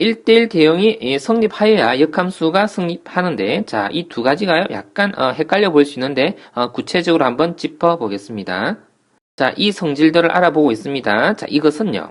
1대1 대응이 예, 성립하여야 역함수가 성립하는데 자, 이 두 가지가요. 약간 어, 헷갈려 보일 수 있는데 어, 구체적으로 한번 짚어 보겠습니다. 자, 이 성질들을 알아보고 있습니다. 자, 이것은요.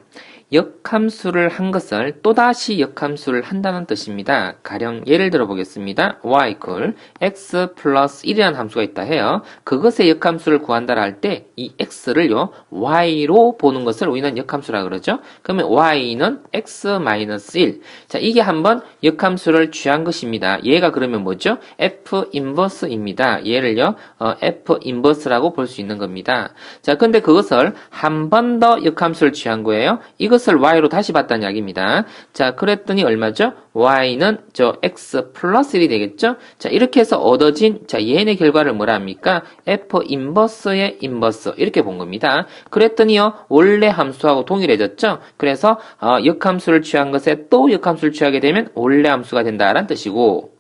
역함수를 한 것을 또다시 역함수를 한다는 뜻입니다. 가령 예를 들어 보겠습니다. y equal x 플러스 1이라는 함수가 있다 해요. 그것의 역함수를 구한다라 할 때 이 x를요 y로 보는 것을 우리는 역함수라 그러죠. 그러면 y는 x 마이너스 1. 자, 이게 한번 역함수를 취한 것입니다. 얘가 그러면 뭐죠? f 인버스입니다. 얘를요 어, f 인버스라고 볼 수 있는 겁니다. 자, 근데 그것을 한 번 더 역함수를 취한 거예요. 이것 을 y로 다시 봤다는 이야기입니다. 자, 그랬더니 얼마죠? y는 저 x 플러스 1이 되겠죠? 자, 이렇게 해서 얻어진 자, 얘의 결과를 뭐라 합니까? f 인버스의 인버스 이렇게 본 겁니다. 그랬더니요. 원래 함수하고 동일해졌죠? 그래서 어, 역함수를 취한 것에 또 역함수를 취하게 되면 원래 함수가 된다라는 뜻이고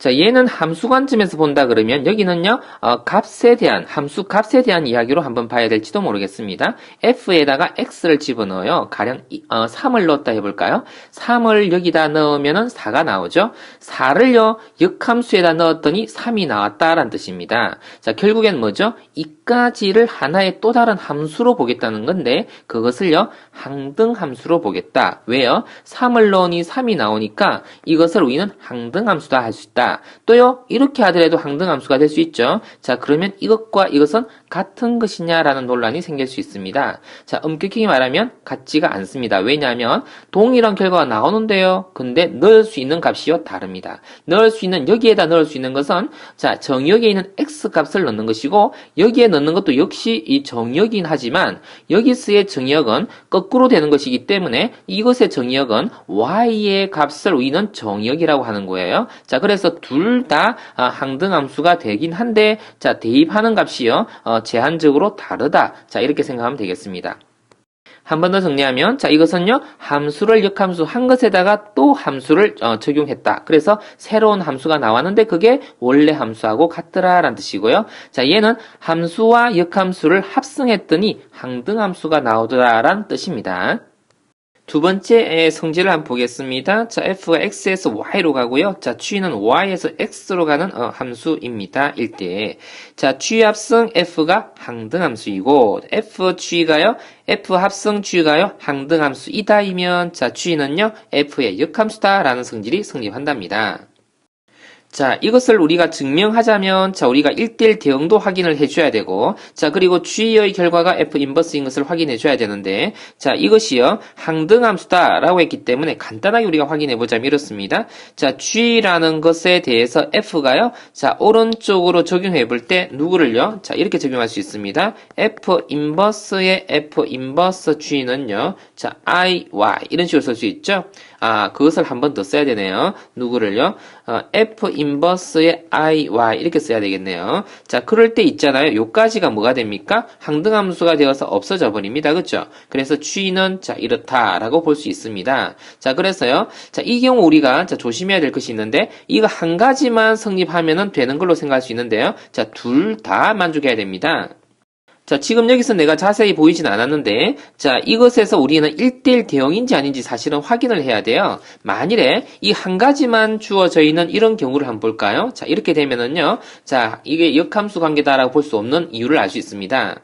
자, 얘는 함수 관점에서 본다 그러면 여기는요, 어, 값에 대한, 함수 값에 대한 이야기로 한번 봐야 될지도 모르겠습니다. f에다가 x를 집어넣어요. 가령 어, 3을 넣었다 해볼까요? 3을 여기다 넣으면은 4가 나오죠. 4를요, 역함수에다 넣었더니 3이 나왔다라는 뜻입니다. 자, 결국엔 뭐죠? 이까지를 하나의 또 다른 함수로 보겠다는 건데, 그것을요, 항등 함수로 보겠다. 왜요? 3을 넣으니 3이 나오니까 이것을 우리는 항등 함수다 할 수 있다. 또요, 이렇게 하더라도 항등함수가 될 수 있죠. 자, 그러면 이것과 이것은 같은 것이냐라는 논란이 생길 수 있습니다. 자, 엄격히 말하면 같지가 않습니다. 왜냐하면 동일한 결과가 나오는데요. 근데 넣을 수 있는 값이요 다릅니다. 넣을 수 있는 여기에다 넣을 수 있는 것은 자, 정역에 있는 x 값을 넣는 것이고 여기에 넣는 것도 역시 이 정역이긴 하지만 여기서의 정역은 거꾸로 되는 것이기 때문에 이것의 정역은 y의 값을 우리는 정역이라고 하는 거예요. 자, 그래서 둘 다 항등함수가 되긴 한데 자, 대입하는 값이요. 어, 제한적으로 다르다. 자, 이렇게 생각하면 되겠습니다. 한 번 더 정리하면, 자, 이것은요, 함수를 역함수 한 것에다가 또 함수를 어, 적용했다. 그래서 새로운 함수가 나왔는데 그게 원래 함수하고 같더라라는 뜻이고요. 자, 얘는 함수와 역함수를 합성했더니 항등함수가 나오더라라는 뜻입니다. 두 번째 성질을 한번 보겠습니다. 자, f가 x에서 y로 가고요. 자, 취는 y에서 x로 가는 어, 함수입니다. 1대. 자, 취 합성 f가 항등 함수이고 f 취가요. f 합성 취가요. 항등 함수이다이면 자, 취는요. f의 역함수다라는 성질이 성립한답니다. 자, 이것을 우리가 증명하자면, 자, 우리가 1대1 대응도 확인을 해줘야 되고, 자, 그리고 G의 결과가 F 인버스인 것을 확인해줘야 되는데, 자, 이것이요, 항등함수다라고 했기 때문에 간단하게 우리가 확인해보자면 이렇습니다. 자, G라는 것에 대해서 F가요, 자, 오른쪽으로 적용해볼 때 누구를요? 자, 이렇게 적용할 수 있습니다. F 인버스의 F 인버스 G는요, 자, I, Y, 이런 식으로 쓸 수 있죠? 아, 그것을 한 번 더 써야 되네요. 누구를요? 어, F 인버스의 I, Y 이렇게 써야 되겠네요. 자, 그럴 때 있잖아요. 요까지가 뭐가 됩니까? 항등함수가 되어서 없어져 버립니다. 그렇죠? 그래서 G는 자, 이렇다라고 볼 수 있습니다. 자, 그래서요. 자, 이 경우 우리가 자, 조심해야 될 것이 있는데 이거 한 가지만 성립하면은 되는 걸로 생각할 수 있는데요. 자, 둘 다 만족해야 됩니다. 자, 지금 여기서 내가 자세히 보이진 않았는데, 자, 이것에서 우리는 1대1 대응인지 아닌지 사실은 확인을 해야 돼요. 만일에 이 한 가지만 주어져 있는 이런 경우를 한번 볼까요? 자, 이렇게 되면은요, 자, 이게 역함수 관계다라고 볼 수 없는 이유를 알 수 있습니다.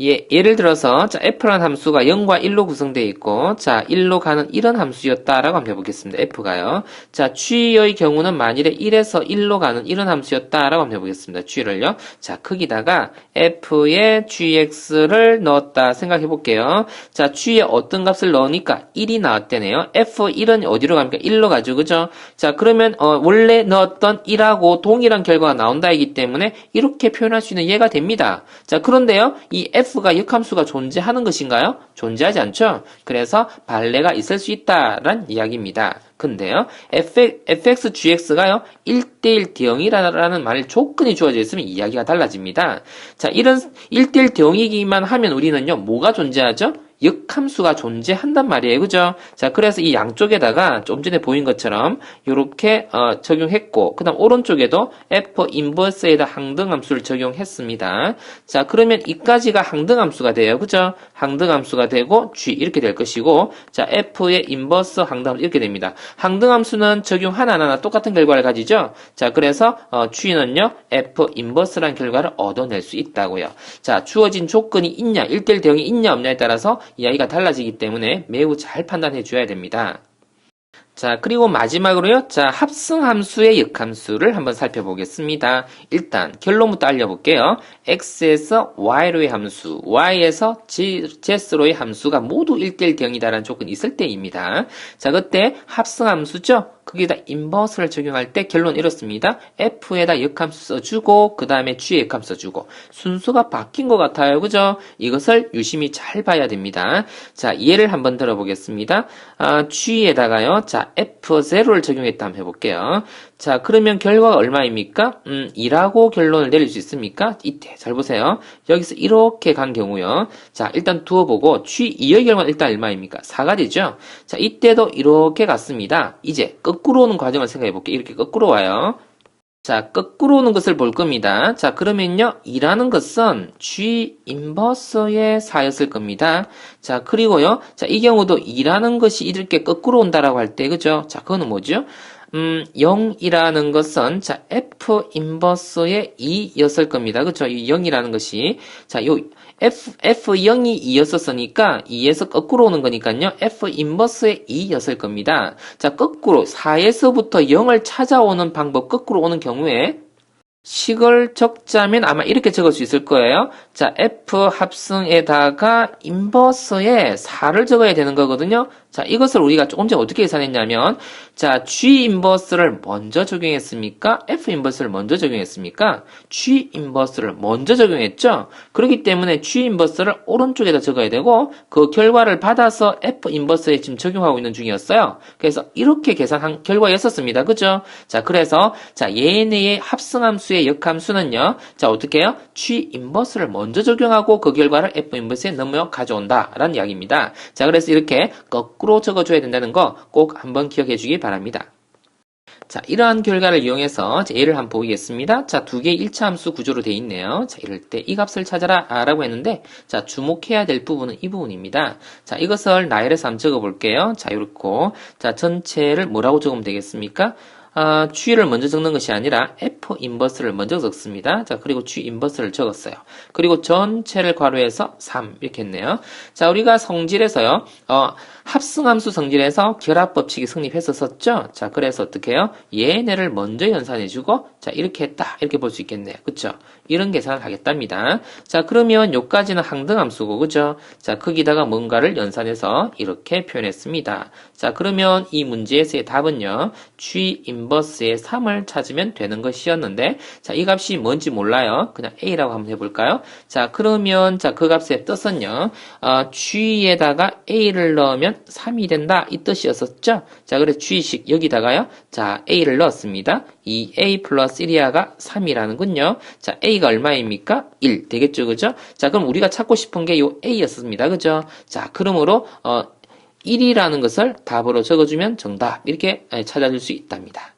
예, 예를 들어서 자, f라는 함수가 0과 1로 구성되어 있고 자, 1로 가는 이런 함수였다라고 한번 해보겠습니다. f가요. 자, 취의 경우는 만일에 1에서 1로 가는 이런 함수였다라고 한번 해보겠습니다. 취를요. 자, 크기다가 f에 gx를 넣었다 생각해 볼게요. 자, 취에 어떤 값을 넣으니까 1이 나왔대네요. f1은 어디로 갑니까? 1로 가죠. 그죠? 자, 그러면 어, 원래 넣었던 1하고 동일한 결과가 나온다이기 때문에 이렇게 표현할 수 있는 예가 됩니다. 자, 그런데요. 이 f 가 역함수가 존재하는 것인가요? 존재하지 않죠? 그래서 발레가 있을 수 있다란 이야기입니다. 근데요, fx, gx가요, 1대1 대응이라는 말을 조건이 주어져 있으면 이야기가 달라집니다. 자, 이런 1대1 대응이기만 하면 우리는요, 뭐가 존재하죠? 역함수가 존재한단 말이에요. 그죠? 자, 그래서 이 양쪽에다가 좀 전에 보인 것처럼 이렇게 어, 적용했고 그다음 오른쪽에도 f 인버스에다 항등함수를 적용했습니다. 자, 그러면 이까지가 항등함수가 돼요. 그죠? 항등함수가 되고 g 이렇게 될 것이고 자, f의 인버스 항등함수 이렇게 됩니다. 항등함수는 적용 하나하나 똑같은 결과를 가지죠. 자, 그래서 어, g는요 f 인버스라는 결과를 얻어낼 수 있다고요. 자, 주어진 조건이 있냐, 1대1 대응이 있냐 없냐에 따라서 이 아이가 달라지기 때문에 매우 잘 판단해 줘야 됩니다. 자, 그리고 마지막으로요. 자, 합승함수의 역함수를 한번 살펴보겠습니다. 일단 결론부터 알려볼게요. x에서 y로의 함수, y에서 z로의 함수가 모두 1대1 대응이다라는 조건이 있을 때입니다. 자, 그때 합승함수죠. 거기다 인버스를 적용할 때 결론 이렇습니다. f에다 역함수 써주고 그 다음에 g에 역함수 써주고 순서가 바뀐 것 같아요. 그죠? 이것을 유심히 잘 봐야 됩니다. 자, 예를 한번 들어보겠습니다. 아, g에다가요. 자, f0를 적용했다 한번 해볼게요. 자, 그러면 결과가 얼마입니까? 음, 2라고 결론을 내릴 수 있습니까? 이때 잘 보세요. 여기서 이렇게 간 경우요. 자, 일단 두어보고 g2의 결과는 일단 얼마입니까? 4가 되죠? 자, 이때도 이렇게 갔습니다. 이제 거꾸로 오는 과정을 생각해 볼게요. 이렇게 거꾸로 와요. 자, 거꾸로 오는 것을 볼 겁니다. 자, 그러면요, 2라는 것은 G 인버스의 4였을 겁니다. 자, 그리고요, 자, 이 경우도 2라는 것이 이렇게 거꾸로 온다라고 할 때, 그죠? 자, 그거는 뭐죠? 음, 0이라는 것은, 자, F 인버스의 2였을 겁니다. 그쵸? 이 0이라는 것이. 자, 요, F, F0이 2였었으니까 2에서 거꾸로 오는 거니까요. F 인버스의 2였을 겁니다. 자, 거꾸로 4에서부터 0을 찾아오는 방법 거꾸로 오는 경우에 식을 적자면 아마 이렇게 적을 수 있을 거예요. 자, F 합승에다가 인버스에 4를 적어야 되는 거거든요. 자, 이것을 우리가 조금 전에 어떻게 계산했냐면, 자, G 인버스를 먼저 적용했습니까? F 인버스를 먼저 적용했습니까? G 인버스를 먼저 적용했죠? 그렇기 때문에 G 인버스를 오른쪽에다 적어야 되고, 그 결과를 받아서 F 인버스에 지금 적용하고 있는 중이었어요. 그래서 이렇게 계산한 결과였었습니다. 그죠? 자, 그래서, 자, 얘네의 합승함수의 역함수는요, 자, 어떻게 해요? G 인버스를 먼저 적용하고 그 결과를 F 인버스에 넘어 가져온다. 라는 이야기입니다. 자, 그래서 이렇게 거 꾸로 적어줘야 된다는 거 꼭 한번 기억해 주기 바랍니다. 자, 이러한 결과를 이용해서 예를 한번 보겠습니다. 자, 두 개의 1차 함수 구조로 되어 있네요. 자, 이럴 때 이 값을 찾아라 라고 했는데 자, 주목해야 될 부분은 이 부분입니다. 자, 이것을 나열해서 한번 적어 볼게요. 자, 이렇게 자, 전체를 뭐라고 적으면 되겠습니까? 아, G를 먼저 적는 것이 아니라 F 인버스를 먼저 적습니다. 자, 그리고 G 인버스를 적었어요. 그리고 전체를 괄호해서 3 이렇게 했네요. 자, 우리가 성질에서요. 어, 합승함수 성질에서 결합 법칙이 성립했었었죠. 자, 그래서 어떻게 해요? 얘네를 먼저 연산해주고, 자, 이렇게 했다. 이렇게 볼 수 있겠네요. 그쵸? 이런 계산을 하겠답니다. 자, 그러면 요까지는 항등함수고, 그죠? 자, 거기다가 뭔가를 연산해서 이렇게 표현했습니다. 자, 그러면 이 문제에서의 답은요, G 인버스의 3을 찾으면 되는 것이었는데, 자, 이 값이 뭔지 몰라요. 그냥 A라고 한번 해볼까요? 자, 그러면, 자, 그 값의 뜻은요, 어, G에다가 A를 넣으면 3이 된다. 이 뜻이었었죠? 자, 그래서 G식 여기다가요, 자, A를 넣었습니다. 이 A 플러스 1이야가 3이라는군요. 자, A가 얼마입니까? 1. 되겠죠, 그죠? 자, 그럼 우리가 찾고 싶은 게 요 A였습니다. 그죠? 자, 그러므로, 어, 1이라는 것을 답으로 적어주면 정답. 이렇게 찾아줄 수 있답니다.